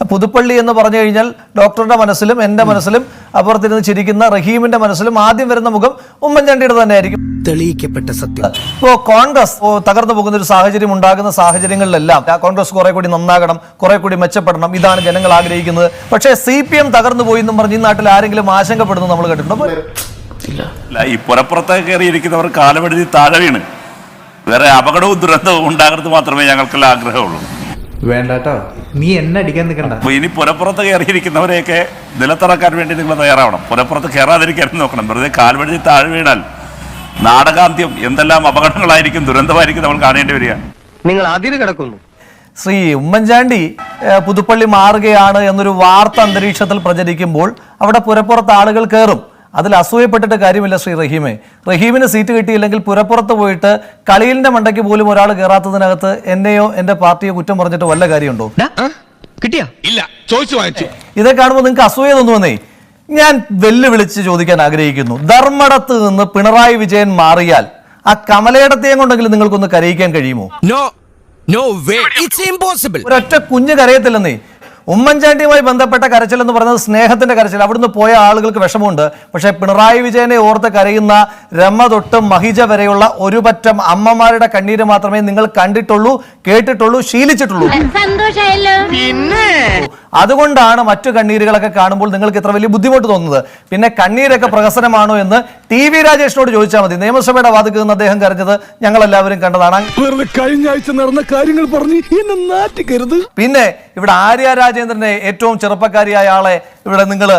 പുതുപ്പള്ളി എന്ന് പറഞ്ഞു കഴിഞ്ഞാൽ ഡോക്ടറുടെ മനസ്സിലും എന്റെ മനസ്സിലും അപ്പുറത്തിരുന്ന് ചിരിക്കുന്ന റഹീമിന്റെ മനസ്സിലും ആദ്യം വരുന്ന മുഖം ഉമ്മൻചാണ്ടിയുടെ തന്നെ ആയിരിക്കും തെളിയിക്കപ്പെട്ട സത്യം. ഇപ്പോ കോൺഗ്രസ് ഓ, തകർന്നു പോകുന്ന ഒരു സാഹചര്യം ഉണ്ടാകുന്ന സാഹചര്യങ്ങളിലെല്ലാം ആ കോൺഗ്രസ് കുറെ കൂടി നന്നാകണം കുറെ കൂടി മെച്ചപ്പെടണം ഇതാണ് ജനങ്ങൾ ആഗ്രഹിക്കുന്നത്. പക്ഷേ സി പി എം തകർന്നു പോയി എന്നും പറഞ്ഞ് ഈ നാട്ടിൽ ആരെങ്കിലും ആശങ്കപ്പെടുന്നു നമ്മൾ കേട്ടിട്ടുണ്ടോ? ഇല്ല. ഈ പുറപ്പുറത്തേക്ക് കയറിയിരിക്കുന്നവർ കാലമെഴുതി താഴെ വീണ്. വേറെ അപകടവും ദുരന്തവും ഉണ്ടാകരുത് മാത്രമേ ഞങ്ങൾക്കെല്ലാം ആഗ്രഹമുള്ളൂ. വേണ്ടാട്ടോ. നീ എന്നെ അടിക്കാൻ നിൽക്കണ്ട അപ്പൊ ഇനി പുലപ്പുറത്ത് കയറിയിരിക്കുന്നവരെയൊക്കെ നിലത്തിറക്കാൻ വേണ്ടി നിങ്ങൾ തയ്യാറാവണം. പുലപ്പുറത്ത് കയറാതിരിക്കാനും നോക്കണം. വെറുതെ കാൽവഴുതി താഴെ വീണാൽ നാടകാന്ത്യം എന്തെല്ലാം അപകടങ്ങളായിരിക്കും ദുരന്തമായിരിക്കും നമ്മൾ കാണേണ്ടി വരിക. നിങ്ങൾ അതിര് കിടക്കുന്നു. ശ്രീ ഉമ്മൻചാണ്ടി പുതുപ്പള്ളി മാറുകയാണ് എന്നൊരു വാർത്ത അന്തരീക്ഷത്തിൽ പ്രചരിക്കുമ്പോൾ അവിടെ പുരപ്പുറത്ത് ആളുകൾ കയറും. അതിൽ അസൂയപ്പെട്ടിട്ട് കാര്യമില്ല ശ്രീ റഹീമെ. റഹീമിന് സീറ്റ് കിട്ടിയില്ലെങ്കിൽ പുരപ്പുറത്ത് പോയിട്ട് കളിയിലിന്റെ മണ്ടയ്ക്ക് പോലും ഒരാൾ കയറാത്തതിനകത്ത് എന്നെയോ എന്റെ പാർട്ടിയോ കുറ്റം പറഞ്ഞിട്ട് വല്ല കാര്യമുണ്ടോ? കിട്ടിയാ? ഇല്ല ചോദിച്ചു വാങ്ങിച്ചു. ഇതെ കാണുമ്പോൾ നിങ്ങൾക്ക് അസൂയ തോന്നുവന്നേ ഞാൻ വെല്ലുവിളിച്ച് ചോദിക്കാൻ ആഗ്രഹിക്കുന്നു. ധർമ്മടത്ത് നിന്ന് പിണറായി വിജയൻ മാറിയാൽ ആ കമലയിടത്തെയും കൊണ്ടെങ്കിലും നിങ്ങൾക്കൊന്ന് കരയിക്കാൻ കഴിയുമോ? No no way it's impossible ഒരൊറ്റ കുഞ്ഞ് കരയത്തില്ലെന്നേ. ഉമ്മൻചാണ്ടിയുമായി ബന്ധപ്പെട്ട കരച്ചിൽ എന്ന് പറയുന്നത് സ്നേഹത്തിന്റെ കരച്ചിൽ. അവിടുന്ന് പോയ ആളുകൾക്ക് വിഷമമുണ്ട്. പക്ഷേ പിണറായി വിജയനെ ഓർത്ത് കരയുന്ന രമ തൊട്ട് മഹിജ വരെയുള്ള ഒരു പറ്റം അമ്മമാരുടെ കണ്ണീര് മാത്രമേ നിങ്ങൾ കണ്ടിട്ടുള്ളൂ കേട്ടിട്ടുള്ളൂ ശീലിച്ചിട്ടുള്ളൂ. സന്തോഷായല്ലോ അതുകൊണ്ടാണ് മറ്റു കണ്ണീരുകളൊക്കെ കാണുമ്പോൾ നിങ്ങൾക്ക് ഇത്ര വലിയ ബുദ്ധിമുട്ട് തോന്നുന്നത്. പിന്നെ കണ്ണീരൊക്കെ പ്രഹസനമാണോ എന്ന് ടി വി രാജേഷിനോട് ചോദിച്ചാൽ മതി. നിയമസഭയുടെ വാതിൽ നിന്ന് അദ്ദേഹം കരഞ്ഞത് ഞങ്ങൾ എല്ലാവരും കണ്ടതാണ് കഴിഞ്ഞ ആഴ്ച നടന്ന കാര്യങ്ങൾ പറഞ്ഞ് എന്നെ നാറ്റിക്കരുത്. പിന്നെ ഇവിടെ ആര്യ രാജേന്ദ്രനെ ഏറ്റവും ചെറുപ്പക്കാരിയായ ആളെ ഇവിടെ നിങ്ങൾ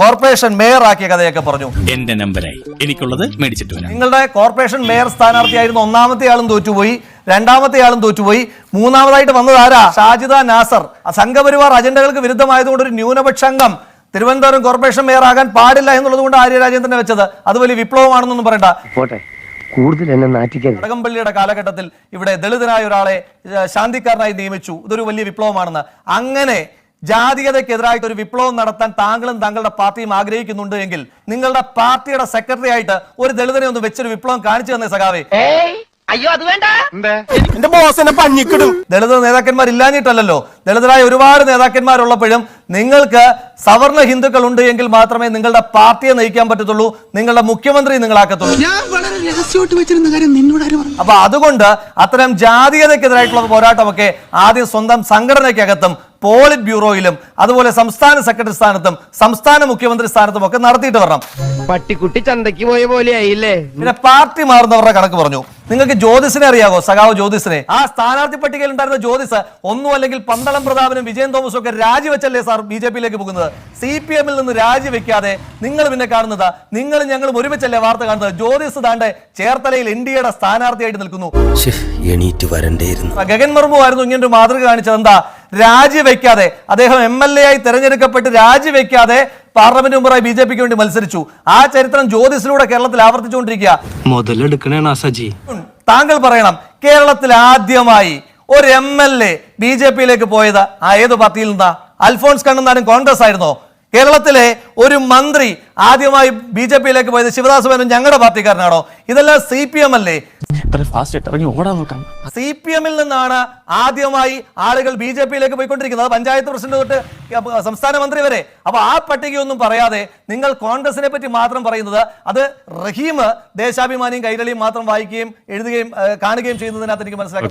കോർപ്പറേഷൻ മേയർ ആക്കിയ കഥയൊക്കെ പറഞ്ഞു. എന്റെ നമ്പറായി എനിക്കുള്ളത് മേടിച്ചിട്ട് നിങ്ങളുടെ കോർപ്പറേഷൻ മേയർ സ്ഥാനാർത്ഥിയായിരുന്ന ഒന്നാമത്തെ ആളും തോറ്റുപോയി രണ്ടാമത്തെ ആളും തോറ്റുപോയി. മൂന്നാമതായിട്ട് വന്നതാരാ ആരാ? ഷാജിദ നാസർ. സംഘപരിവാർ അജണ്ടകൾക്ക് വിരുദ്ധമായതുകൊണ്ട് ഒരു ന്യൂനപക്ഷ അംഗം. തിരുവനന്തപുരം കോർപ്പറേഷൻ മേയർ ആകാൻ പാടില്ല എന്നുള്ളത് കൊണ്ട് ആര്യ രാജേന്ദ്രനെ വെച്ചത്. അത് വലിയ വിപ്ലവമാണെന്നൊന്നും പറയണ്ട. പോട്ടെ. കൂടുതൽ എന്നെ നാറ്റിക്കരുത്. കടകംപള്ളിയുടെ കാലഘട്ടത്തിൽ ഇവിടെ ദളിതനായ ഒരാളെ ശാന്തിക്കാരനായി നിയമിച്ചു. ഇതൊരു വലിയ വിപ്ലവമാണെന്ന്. അങ്ങനെ ജാതീയതയ്ക്കെതിരായിട്ട് ഒരു വിപ്ലവം നടത്താൻ താങ്കളും താങ്കളുടെ പാർട്ടിയും ആഗ്രഹിക്കുന്നുണ്ട് എങ്കിൽ നിങ്ങളുടെ പാർട്ടിയുടെ സെക്രട്ടറി ആയിട്ട് ഒരു ദളിതനെ ഒന്ന് വെച്ചൊരു വിപ്ലവം കാണിച്ചു തന്നെ സഖാവേ. അയ്യോ അത് വേണ്ട. എന്റെ എന്നെ പഞ്ഞിക്കിടും. ദളിത് നേതാക്കന്മാർ ഇല്ലാഞ്ഞിട്ടല്ലോ ദളിതരായ ഒരുപാട് നേതാക്കന്മാരുള്ളപ്പോഴും നിങ്ങൾക്ക് സവർണ ഹിന്ദുക്കൾ ഉണ്ട് എങ്കിൽ മാത്രമേ നിങ്ങളുടെ പാർട്ടിയെ നയിക്കാൻ പറ്റത്തുള്ളൂ നിങ്ങളുടെ മുഖ്യമന്ത്രി നിങ്ങളാക്കത്തുള്ളൂ അപ്പൊ അതുകൊണ്ട് അത്തരം ജാതീയതക്കെതിരായിട്ടുള്ള പോരാട്ടമൊക്കെ ആദ്യം സ്വന്തം സംഘടനയ്ക്കകത്തും പോളിറ്റ് ബ്യൂറോയിലും അതുപോലെ സംസ്ഥാന സെക്രട്ടറി സ്ഥാനത്തും സംസ്ഥാന മുഖ്യമന്ത്രി സ്ഥാനത്തും ഒക്കെ നടത്തിയിട്ട് വരണം. പട്ടിക്കുട്ടി ചന്തയ്ക്ക് പോയ പോലെ ആയില്ലേ പിന്നെ പാർട്ടി മാറുന്നവരുടെ കണക്ക് പറഞ്ഞു. നിങ്ങൾക്ക് ജ്യോതിസിനെ അറിയാവോ? സഖാവ് ജ്യോതിസിനെ. ആ സ്ഥാനാർത്ഥി പട്ടികയിൽ ഉണ്ടായിരുന്ന ജ്യോതിസ് ഒന്നും അല്ലെങ്കിൽ പന്തളം പ്രതാപനും വിജയൻ തോമസും ഒക്കെ രാജിവെച്ചല്ലേ സാർ ബി ജെ പിയിലേക്ക് പോകുന്നത്? സി പി എമ്മിൽ നിന്ന് രാജിവെക്കാതെ നിങ്ങൾ പിന്നെ കാണുന്നത് നിങ്ങൾ ഞങ്ങളും ഒരുമിച്ചല്ലേ വാർത്ത കാണുന്നത്? ജ്യോതിസ് താണ്ടെ ചേർത്തലയിൽ എൻ ഡി എയുടെ സ്ഥാനാർത്ഥിയായിട്ട് നിൽക്കുന്നു. എണീറ്റ് വരണ്ടേയിരുന്നു. ഗഗൻ മുർമു ആയിരുന്നു ഇങ്ങനെ ഒരു മാതൃക കാണിച്ചത് എന്താ രാജിവെക്കാതെ അദ്ദേഹം എം എൽ എ ആയി തെരഞ്ഞെടുക്കപ്പെട്ട് രാജിവെക്കാതെ പാർലമെന്റ് മുമ്പായി ബി ജെ പിക്ക് വേണ്ടി മത്സരിച്ചു. ആ ചരിത്രം ജ്യോതിസിലൂടെ കേരളത്തിൽ ആവർത്തിച്ചുകൊണ്ടിരിക്കുക. താങ്കൾ പറയണം കേരളത്തിൽ ആദ്യമായി ഒരു M L A B J പിയിലേക്ക് പോയത് ആ ഏത് പാർട്ടിയിൽ നിന്നാ? അൽഫോൺസ് കണ്ണന്താനും കോൺഗ്രസ് ആയിരുന്നോ? കേരളത്തിലെ ഒരു മന്ത്രി ആദ്യമായി ബി ജെ പിയിലേക്ക് പോയത് ശിവദാസ് മേനോൻ ഞങ്ങളുടെ പാർട്ടിക്കാരനാണോ? ഇതെല്ലാം സി പി എം അല്ലേ? സി പി എമ്മിൽ നിന്നാണ് ആദ്യമായി ആളുകൾ ബി ജെ പിയിലേക്ക് പോയിക്കൊണ്ടിരിക്കുന്നത്. പഞ്ചായത്ത് പ്രസിഡന്റ് തൊട്ട് സംസ്ഥാന മന്ത്രി വരെ അപ്പൊ ആ പട്ടികയൊന്നും പറയാതെ നിങ്ങൾ കോൺഗ്രസിനെ പറ്റി മാത്രം പറയുന്നത് അത് റഹീം ദേശാഭിമാനിയും കൈരളിയും മാത്രം വായിക്കുകയും എഴുതുകയും കാണുകയും ചെയ്യുന്നതിനകത്ത് എനിക്ക് മനസ്സിലാക്കി.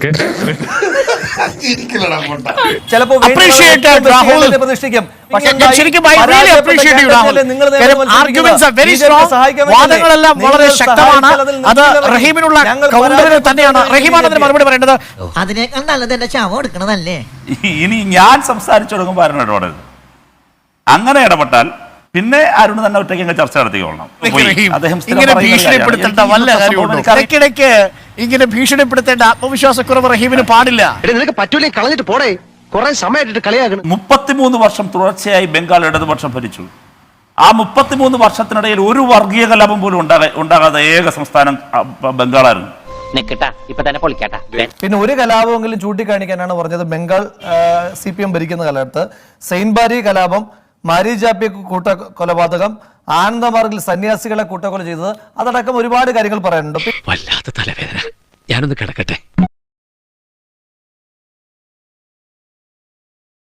ചിലപ്പോ. പ്രതിഷ്ഠിക്കും. വാദങ്ങളെല്ലാം വളരെ ശക്തമാണ്. അത് റഹീമിനുള്ള കൗണ്ടറിൽ തന്നെയാണ്. റഹീമാണ് അതിന് മറുപടി പറയേണ്ടത്. അതിനേക്കാൾ നല്ലത് എന്റെ ശവം എടുക്കണതല്ലേ? ഇനി ഞാൻ സംസാരിച്ചു തുടങ്ങുമ്പോൾ അരുൺ ഇടപെടരുത് അങ്ങനെ ഇടപെട്ടാൽ പിന്നെ അരുൺ തന്നെ ഒറ്റയ്ക്ക് ചർച്ച നടത്തിക്കൊള്ളണം. അദ്ദേഹം. ഇടയ്ക്കിടയ്ക്ക് ഇങ്ങനെ ഭീഷണിപ്പെടുത്തേണ്ട ആത്മവിശ്വാസക്കുറവ് റഹീമിന് പാടില്ല. നിനക്ക് പറ്റൂലേ കളഞ്ഞിട്ട് പോടേ. കുറെ സമയമായിട്ട് കളിയാക്കണം. മുപ്പത്തിമൂന്ന് വർഷം തുടർച്ചയായി ബംഗാൾ ഇടതുപക്ഷം ഭരിച്ചു. ആ മുപ്പത്തിമൂന്ന് വർഷത്തിനിടയിൽ ഒരു വർഗീയ കലാപം പോലും ഉണ്ടാകാതെ ഉണ്ടാകാത്ത ഏക സംസ്ഥാനം ബംഗാളായിരുന്നു. നിക്കട്ടാ ഇപ്പൊ തന്നെ പൊളിക്കാട്ടാ. പിന്നെ ഒരു കലാപമെങ്കിലും ചൂണ്ടിക്കാണിക്കാനാണ് പറഞ്ഞത് ബംഗാൾ സി പി എം ഭരിക്കുന്ന കാലത്ത്. സെയിൻബാരി കലാപം മാരിജാപ്പി കൂട്ട കൊലപാതകം ആനന്ദമാർഗിൽ സന്യാസികളെ കൂട്ടക്കൊല ചെയ്തത്. അതടക്കം ഒരുപാട് കാര്യങ്ങൾ പറയാനുണ്ട്. വല്ലാത്ത തലവേദന. ഞാനൊന്ന് കിടക്കട്ടെ.